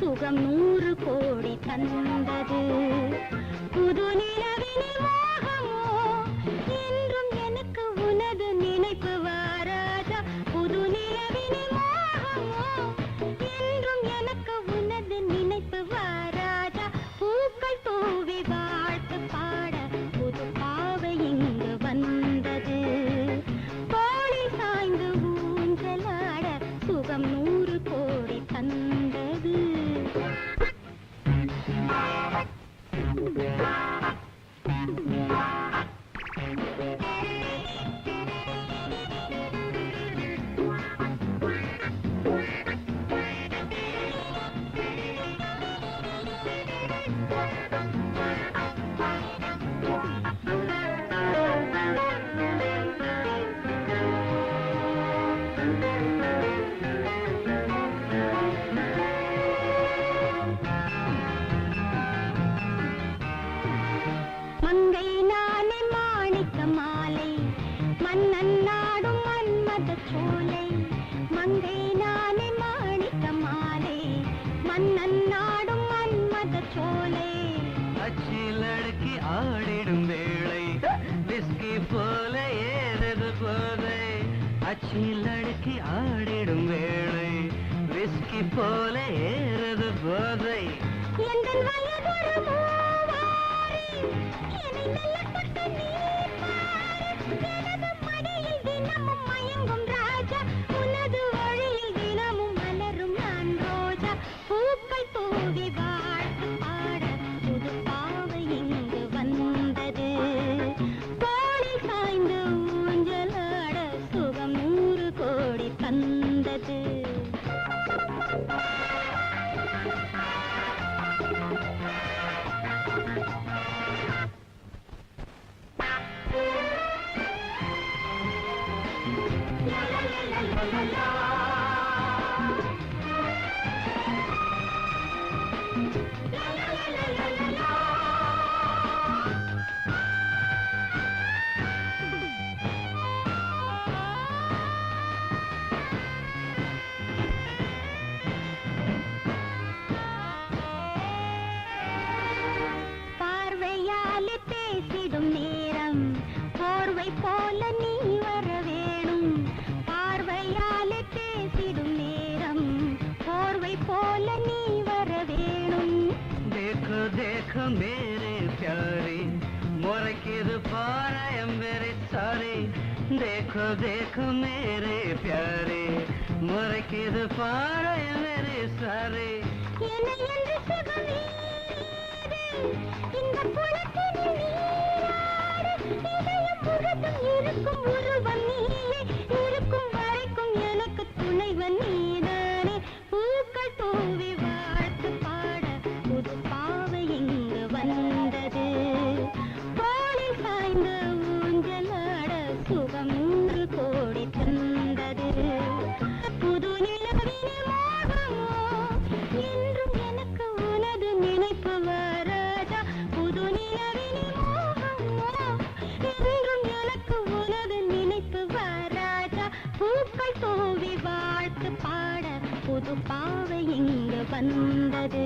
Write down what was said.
சுகம் நூறு கோடி தந்தது. புது நிலவினில் என்றும் எனக்கு உனது நினைப்பு வாராதா? புது நிலவினில் மோகமோ? என்றும் எனக்கு உனது நினைப்பு வாராதா? பூக்கள் தூவி வாழ்த்து பாட புது பாவை இங்கு வந்தது. கோழி சாய்ந்து ஊஞ்சலாட சுகம் நூறு கோடி மன்னன் நாடும் மன்மத சோலை. அச்சி லடுக்கி ஆடிடும் வேளை. விஸ்கி போல ஏறது போதை. அச்சி லடுக்கி ஆடிடும் வேளை. விஸ்கி போல ஏறது போதை. எந்தன் வயதொரு மூவாரி? என்னை மெல்ல தொட்டு நீ. la la la la. देखो मेरे प्यारे मुरकिद पारायम मेरे सारे देखो देखो मेरे प्यारे मुरकिद पारायम मेरे सारे என்னை என்று சுகமே இந்த குளத்தினில் நீராடு இதயம் முழுதும் இருக்கும் உருவம் நீயே வாழ்த்து பாட புது பாவை இங்கு வந்தது.